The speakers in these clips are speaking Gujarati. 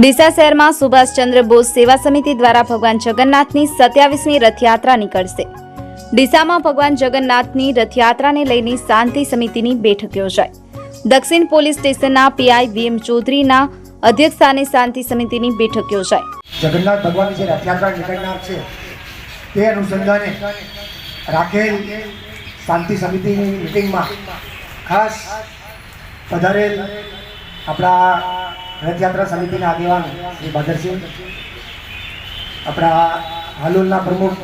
ડીસા શહેરમાં સુભાષચંદ્ર બોઝ સેવા સમિતિ દ્વારા ભગવાન જગન્નાથની સત્યાવીસમી રથયાત્રા નીકળશે. ડીસામાં ભગવાન જગન્નાથની રથયાત્રાને લઈને શાંતિ સમિતિની બેઠક યોજાઈ. દક્ષિણ પોલીસ સ્ટેશનના પીઆઈ વીએમ ચૌધરીના અધ્યક્ષસ્થાને શાંતિ સમિતિની બેઠક યોજાઈ. જગન્નાથ ભગવાનની જે રથયાત્રા નીકળનાર છે, તે અનુસંધાને રાખેલ શાંતિ સમિતિની મિટિંગમાં ખાસ પધારેલ આપણા રથયાત્રા સમિતિના આગેવાન શ્રી ભાદરસિંહ આપણા હાલોલના પ્રમુખ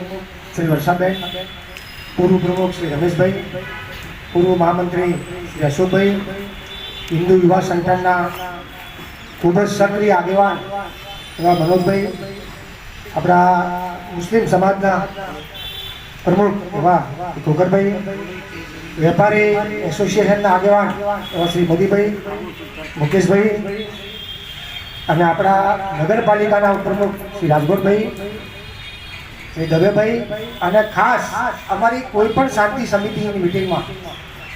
શ્રી વર્ષાબેન, પૂર્વ પ્રમુખ શ્રી રમેશભાઈ, પૂર્વ મહામંત્રી શ્રી અશોકભાઈ, હિન્દુ યુવા સંગઠનના ખૂબ જ સક્રિય આગેવાન એવા મનોજભાઈ, આપણા મુસ્લિમ સમાજના પ્રમુખ એવા કોકરભાઈ વેપારી એસોસિએશનના આગેવાન એવા શ્રી મોદીભાઈ, મુકેશભાઈ અને આપણા નગરપાલિકાના પ્રમુખ શ્રી રાજગોરભાઈ શ્રી દવેભાઈ અને ખાસ અમારી કોઈ પણ શાંતિ સમિતિની મિટિંગમાં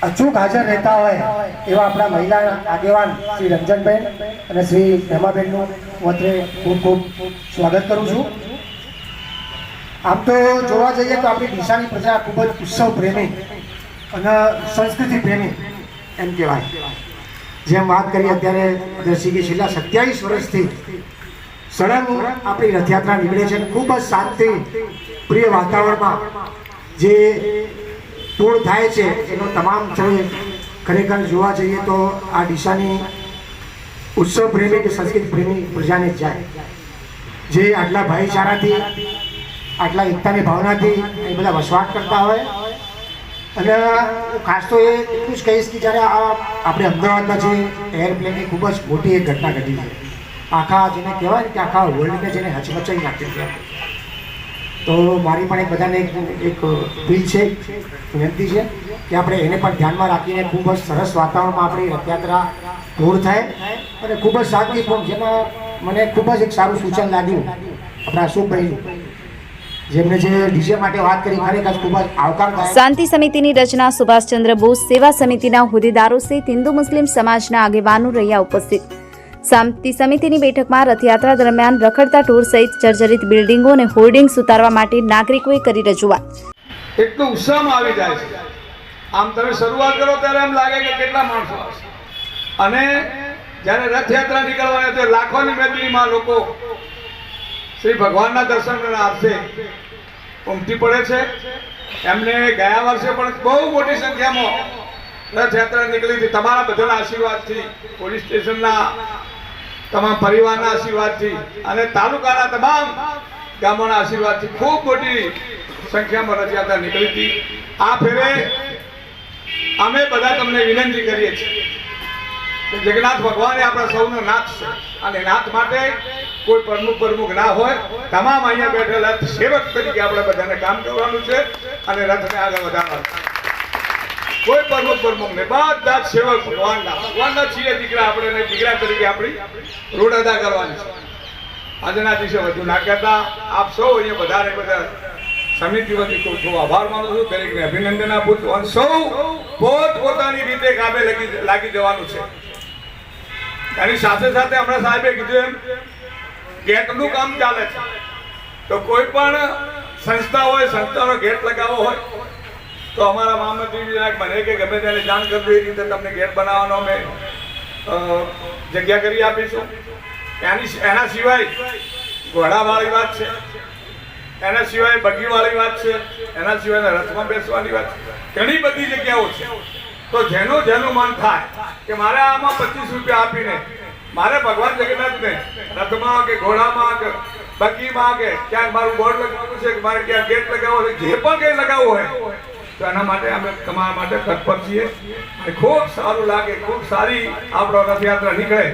અચૂક હાજર રહેતા હોય એવા આપણા મહિલા આગેવાન શ્રી રંજનબેન અને શ્રી હેમાબેનનું હું અત્રે ખૂબ ખૂબ સ્વાગત કરું છું. આમ તો જોવા જઈએ તો આપણી દિશાની પ્રજા ખૂબ જ ઉત્સવ પ્રેમી અને સંસ્કૃતિ પ્રેમી એમ કહેવાય. જેમ વાત કરી અત્યારે દર્શી છેલ્લા સત્યાવીસ વર્ષથી સળંગ આપણી રથયાત્રા નીકળે છે ખૂબ જ શાંતિ પ્રિય વાતાવરણમાં જે પૂર્ણ થાય છે એનો તમામ છે ખરેખર જોવા જઈએ તો આ દિશાની ઉત્સવ પ્રેમી કે સંસ્કૃત પ્રેમી પ્રજાને જાય. જે આટલા ભાઈચારાથી, આટલા એકતાની ભાવનાથી એ બધા વસવાટ કરતા હોય અને હું ખાસ તો એ એટલું જ કહીશ કે જ્યારે આ આપણે અમદાવાદમાં જે એરપ્લેનની ખૂબ જ મોટી એક ઘટના ઘટી છે. આખા જેને કહેવાય ને કે આખા વર્લ્ડને જેને હચમચાઈ નાખ્યું છે. તો મારી પણ એક બધાને એક અપીલ છે વિનંતી છે કે આપણે એને પણ ધ્યાનમાં રાખીને ખૂબ જ સરસ વાતાવરણમાં આપણી રથયાત્રા પૂર્ણ થાય અને ખૂબ જ શાંતિપૂર્ણ જેમાં મને ખૂબ જ એક સારું સૂચન લાગ્યું આપણા અશોકભાઈ શાંતિ સમિતિની રચના સુભાષચંદ્ર બોઝ સેવા સમિતિના હોદ્દેદારો સહિત હિન્દુ મુસ્લિમ સમાજના આગેવાનો રહ્યા ઉપસ્થિત. શાંતિ સમિતિની બેઠકમાં રથયાત્રા દરમિયાન રખડતા ટૂર સહિત જર્જરિત બિલ્ડિંગો અને હોર્ડિંગ્સ ઉતારવા માટે નાગરિકોએ કરી રજૂઆત. એટલો ઉત્સાહમાં આવી જાય છે. આમ તમે શરૂઆત કરો ત્યારે એમ લાગે કે કેટલા માણસો અને જ્યારે રથયાત્રા નીકળવાની તો લાખોની મેદનીમાં લોકો શ્રી ભગવાનના દર્શન આવશે ઉમટી પડે છે. એમને ગયા વર્ષે પણ બહુ મોટી સંખ્યામાં રથયાત્રા નીકળી હતી. તમારા બધાના આશીર્વાદથી, પોલીસ સ્ટેશનના તમામ પરિવારના આશીર્વાદથી અને તાલુકાના તમામ ગામોના આશીર્વાદથી ખૂબ મોટી સંખ્યામાં રથયાત્રા નીકળી હતી. આ ફેરે અમે બધા તમને વિનંતી કરીએ છીએ. જગન્નાથ ભગવાન આપણા સૌનો નાથ છે. અને નાથ માટે કોઈ પ્રમુખ પ્રમુખ ના હોય, તમામ અહીંયા બેઠેલા સેવક તરીકે આપણે બધાને કામ કરવાનું છે અને રથને આગળ વધારવાનું કોઈ પ્રમુખ પ્રમુખ ને બધા સેવક ભગવાનના. ભગવાનના છીએ દીકરા આપણે દીકરા તરીકે આપણી રોડ અદા કરવાની છે. આજના દિવસે વધુ ના કહેતા, આપ સૌ અહીંયા બધાને બધા સમિતિ વતી કોઈ છું આભાર માનું છું. દરેકને અભિનંદન આપું છું અને સૌ પોત પોતાની રીતે કામે લાગી જવાનું છે. એની સાથે સાથે હમણાં સાહેબે કીધું એમ ગેટનું કામ ચાલે છે. તો કોઈ પણ સંસ્થા હોય, સંસ્થાનો ગેટ લગાવવો હોય, તો અમારા મહામંત્રી મને કે ગમે તેને જાણ કરજો એ રીતે તમને ગેટ બનાવવાનો અમે જગ્યા કરી આપીશું. એની એના સિવાય ઘોડાવાળી વાત છે. એના સિવાય બગીવાળી વાત છે. એના સિવાય રથમાં બેસવાની વાત છે. ઘણી બધી જગ્યાઓ છે. તો જેનું જેનું મન થાય કે મારે આમાં પચીસ રૂપિયા આપીને મારે ભગવાન જગન્નાથને રથમાં કે ઘોડામાં કે બગીમાં કે ક્યાંક મારું બોર્ડ લગાવવું છે કે મારે ક્યાં ગેટ લગાવવો છે, જે પણ કંઈ લગાવવું હોય, તો એના માટે અમે તમારા માટે તત્પર છીએ. ખૂબ સારું લાગે, ખૂબ સારી આપણો રથયાત્રા નીકળે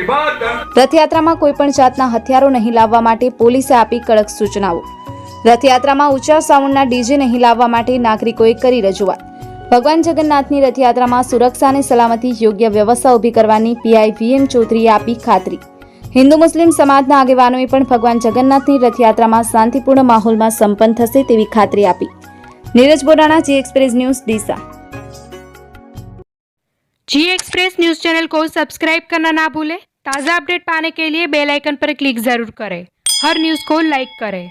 એ બાદ રથયાત્રામાં કોઈપણ જાતના હથિયારો નહીં લાવવા માટે પોલીસે આપી કડક સૂચનાઓ. રથયાત્રામાં ઊંચા સાઉન્ડના ડીજે નહીં લાવવા માટે નાગરિકોએ કરી રજૂઆત. ભગવાન જગન્નાથની રથયાત્રામાં સુરક્ષા અને સલામતી યોગ્ય વ્યવસ્થા ઊભી કરવાની પીઆઈ વીએમ ચૌધરીએ આપી ખાતરી હિન્દુ મુસ્લિમ સમાજના આગેવાનોએ પણ ભગવાન જગન્નાથની રથયાત્રામાં શાંતિપૂર્ણ માહોલમાં સંપન્ન થશે તેવી ખાતરી આપી Neeraj Borana G express news Deesa G express news channel को सब्सक्राइब करना ना भूलें ताज़ा अपडेट पाने के लिए बेल आइकन पर क्लिक ज़रूर करें हर न्यूज़ को लाइक करें